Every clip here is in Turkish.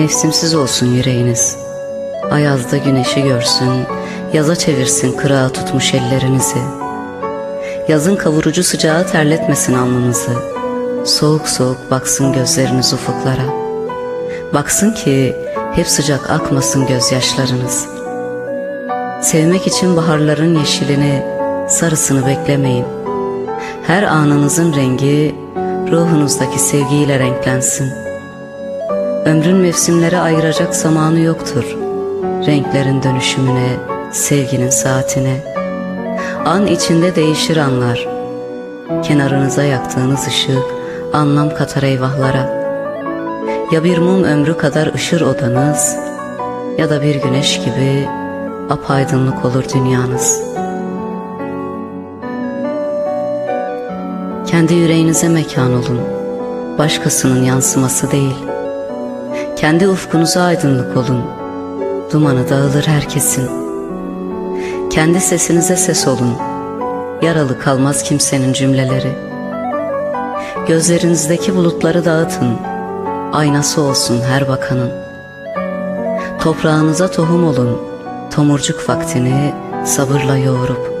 Mevsimsiz olsun yüreğiniz. Ayazda güneşi görsün, yaza çevirsin kırağa tutmuş ellerinizi. Yazın kavurucu sıcağı terletmesin alnınızı. Soğuk soğuk baksın gözleriniz ufuklara. Baksın ki hep sıcak akmasın gözyaşlarınız. Sevmek için baharların yeşilini, sarısını beklemeyin. Her anınızın rengi ruhunuzdaki sevgiyle renklensin. Ömrün mevsimlere ayıracak zamanı yoktur. Renklerin dönüşümüne, sevginin saatine. An içinde değişir anlar. Kenarınıza yaktığınız ışık anlam katar eyvahlara. Ya bir mum ömrü kadar ışır odanız ya da bir güneş gibi apaydınlık olur dünyanız. Kendi yüreğinize mekan olun. Başkasının yansıması değil. Kendi ufkunuza aydınlık olun. Dumanı dağılır herkesin. Kendi sesinize ses olun. Yaralı kalmaz kimsenin cümleleri. Gözlerinizdeki bulutları dağıtın. Aynası olsun her bakanın. Toprağınıza tohum olun. Tomurcuk vaktini sabırla yoğurup.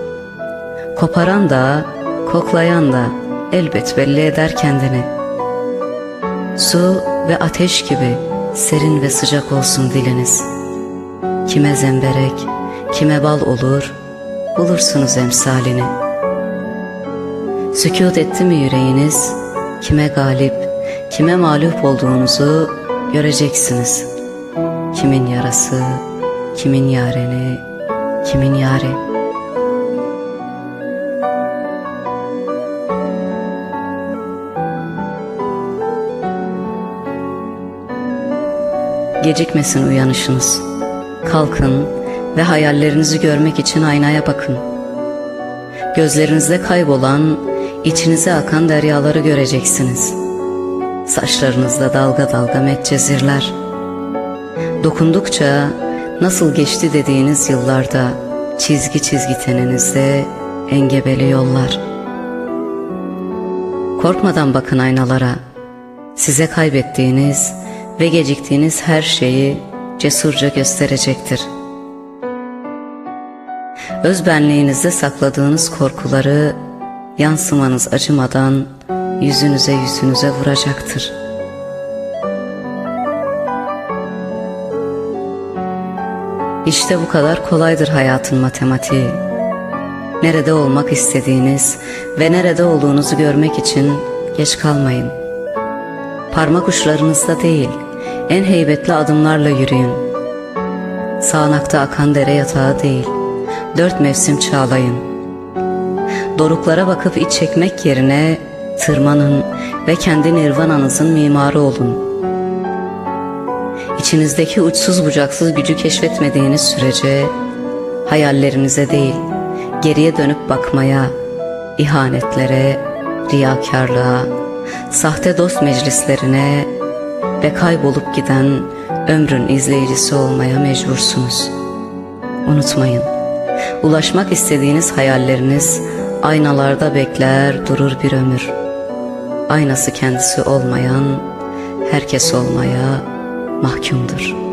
Koparan da, koklayan da elbet belli eder kendini. Su ve ateş gibi serin ve sıcak olsun diliniz. Kime zemberek, kime bal olur, bulursunuz emsalini. Sükut etti mi yüreğiniz, kime galip, kime mağlup olduğunuzu göreceksiniz. Kimin yarası, kimin yareni, kimin yari. Gecikmesin uyanışınız. Kalkın ve hayallerinizi görmek için aynaya bakın. Gözlerinizde kaybolan, içinize akan deryaları göreceksiniz. Saçlarınızda dalga dalga metcezirler. Dokundukça nasıl geçti dediğiniz yıllarda çizgi çizgi teninizde engebeli yollar. Korkmadan bakın aynalara. Size kaybettiğiniz ve geciktiğiniz her şeyi cesurca gösterecektir. Öz benliğinizde sakladığınız korkuları yansımanız acımadan yüzünüze yüzünüze vuracaktır. İşte bu kadar kolaydır hayatın matematiği. Nerede olmak istediğiniz ve nerede olduğunuzu görmek için geç kalmayın. Parmak uçlarınızda değil, en heybetli adımlarla yürüyün. Sağanakta akan dere yatağı değil, dört mevsim çağlayın. Doruklara bakıp iç çekmek yerine tırmanın ve kendi nirvananızın mimarı olun. İçinizdeki uçsuz bucaksız gücü keşfetmediğiniz sürece hayallerinize değil, geriye dönüp bakmaya, ihanetlere, riyakarlığa, sahte dost meclislerine ve kaybolup giden ömrün izleyicisi olmaya mecbursunuz. Unutmayın, ulaşmak istediğiniz hayalleriniz aynalarda bekler durur bir ömür. Aynası kendisi olmayan herkes olmaya mahkumdur.''